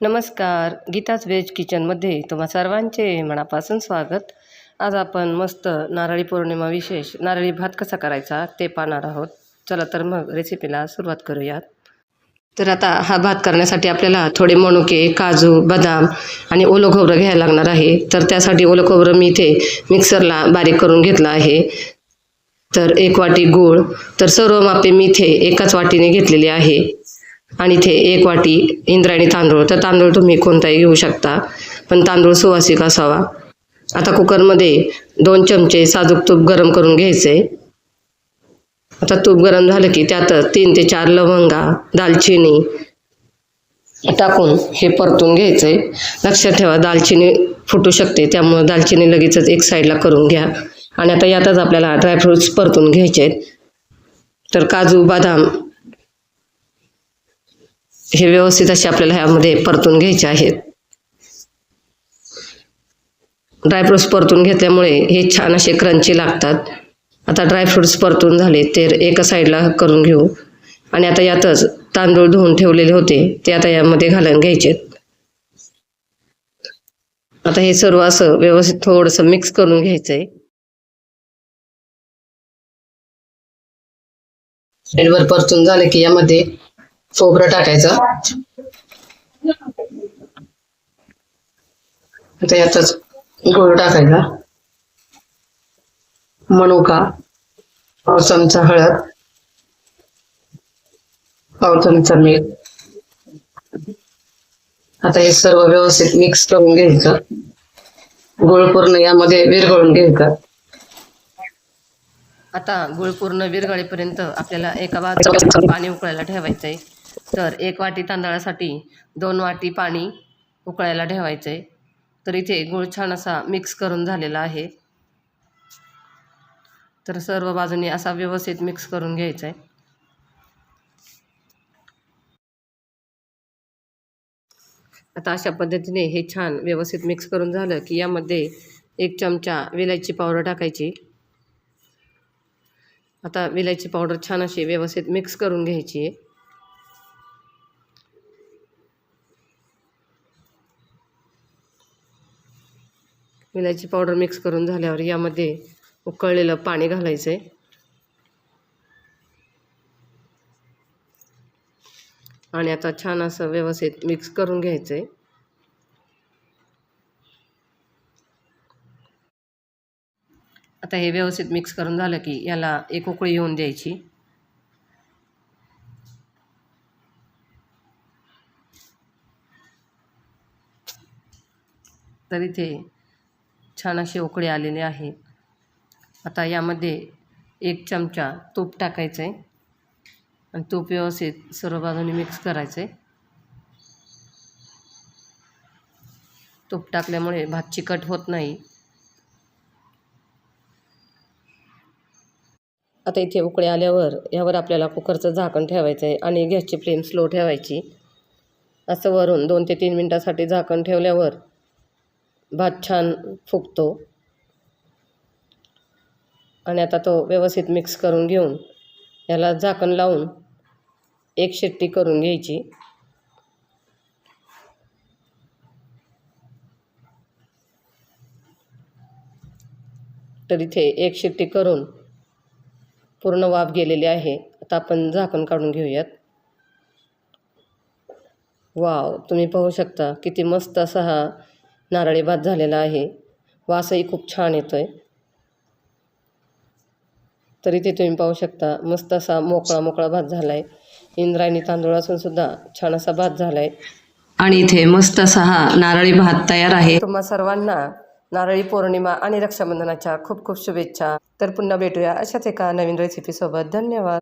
नमस्कार. गीताज व्हेज किचनमध्ये तुम्हा सर्वांचे मनापासून स्वागत. आज आपण मस्त नारळी पौर्णिमा विशेष नारळी भात कसा करायचा ते पाहणार आहोत. चला तर मग रेसिपीला सुरुवात करूयात. तर आता हा भात करण्यासाठी आपल्याला थोडे मनुके काजू बदाम आणि ओलं खोबरं घ्यायला लागणार आहे. तर त्यासाठी ओलं खोबरं मी इथे मिक्सरला बारीक करून घेतलं आहे. तर एक वाटी गूळ. तर सर्व मापे मी इथे एकाच वाटीने घेतलेली आहे. आणि इथे एक वाटी इंद्रायणी तांदूळ. तर तांदूळ तुम्ही कोणताही घेऊ शकता पण तांदूळ सुवासिक असावा. आता कुकरमध्ये दोन चमचे साजूक तूप गरम करून घ्यायचे. आता तूप गरम झालं की त्यात तीन ते चार लवंगा दालचिनी टाकून हे परतून घ्यायचं. आहे लक्षात ठेवा दालचिनी फुटू शकते त्यामुळं दालचिनी लगेचच एक साईडला करून घ्या. आणि आता यातच आपल्याला ड्रायफ्रुट्स परतून घ्यायचे आहेत. तर काजू बदाम हे व्यवस्थित असे आपल्याला ह्यामध्ये परतून घ्यायचे आहेत. ड्रायफ्रुट्स परतून घेतल्यामुळे हे छान असे क्रंची लागतात. आता ड्रायफ्रुट्स परतून झाले तर एका साईडला करून घेऊ. आणि आता यातच तांदूळ धुवून ठेवलेले होते ते आता यामध्ये घालून घ्यायचे. आता हे सर्व असं व्यवस्थित थोडंसं मिक्स करून घ्यायचंय. आहे परतून झालं की यामध्ये खोबरं टाकायचं. आता यातच गूळ टाकायचा. मनुका पाव चमचा हळद पाव चमचा मीठ. आता हे सर्व व्यवस्थित मिक्स करून घ्यायचं. गुळ पूर्ण यामध्ये विरघळून घ्यायचं. आता गुळ पूर्ण विरघळेपर्यंत आपल्याला एका बाजूला पाणी उकळायला ठेवायचं आहे तर एक वाटी तांदळासाठी दोन वाटी पाणी उकळायला ठेवायचं. आहे तर इथे गुळ छान असा मिक्स करून झालेला आहे. तर सर्व बाजूने असा व्यवस्थित मिक्स करून घ्यायचा आहे आता अशा पद्धतीने हे छान व्यवस्थित मिक्स करून झालं की यामध्ये एक चमचा विलायची पावडर टाकायची. आता विलायची पावडर छान अशी व्यवस्थित मिक्स करून घ्यायची आहे. विलायची पावडर मिक्स करून झाल्यावर यामध्ये उकळलेलं पाणी घालायचं आहे आणि आता छान असं व्यवस्थित मिक्स करून घ्यायचं आहे आता हे व्यवस्थित मिक्स करून झालं की याला एक उकळी येऊन द्यायची. तर इथे छान अशी उकळी आलेली आहे. आता यामध्ये एक चमचा तूप टाकायचं आहे आणि तूप व्यवस्थित सर्व बाजूने मिक्स करायचं आहे तूप टाकल्यामुळे भात चिकट होत नाही. आता इथे उकळे आल्यावर यावर आपल्याला कुकरचं झाकण ठेवायचं आहे आणि गॅसची फ्लेम स्लो ठेवायची. असं वरून दोन ते तीन मिनटासाठी झाकण ठेवल्यावर भात छान फुगतो. आणि आता तो व्यवस्थित मिक्स करून घेऊन याला झाकण लावून एक शिट्टी करून घ्यायची. तर इथे एक शिट्टी करून पूर्ण वाफ गेलेली आहे. आता आपण झाकण काढून घेऊयात. वाव तुम्ही पाहू शकता किती मस्त असा हा नारळी भात झालेला आहे. वासही खूप छान येतो आहे तर इथे तुम्ही पाहू शकता मस्त असा मोकळा मोकळा भात झाला आहे इंद्रायणी तांदूळ असून सुद्धा छान असा भात झाला आहे आणि इथे मस्त असा हा नारळी भात तयार आहे. तुम्हा सर्वांना नारळी पौर्णिमा आणि रक्षाबंधनाच्या खूप खूप शुभेच्छा. तर पुन्हा भेटूया अशाच एका नवीन रेसिपीसोबत धन्यवाद.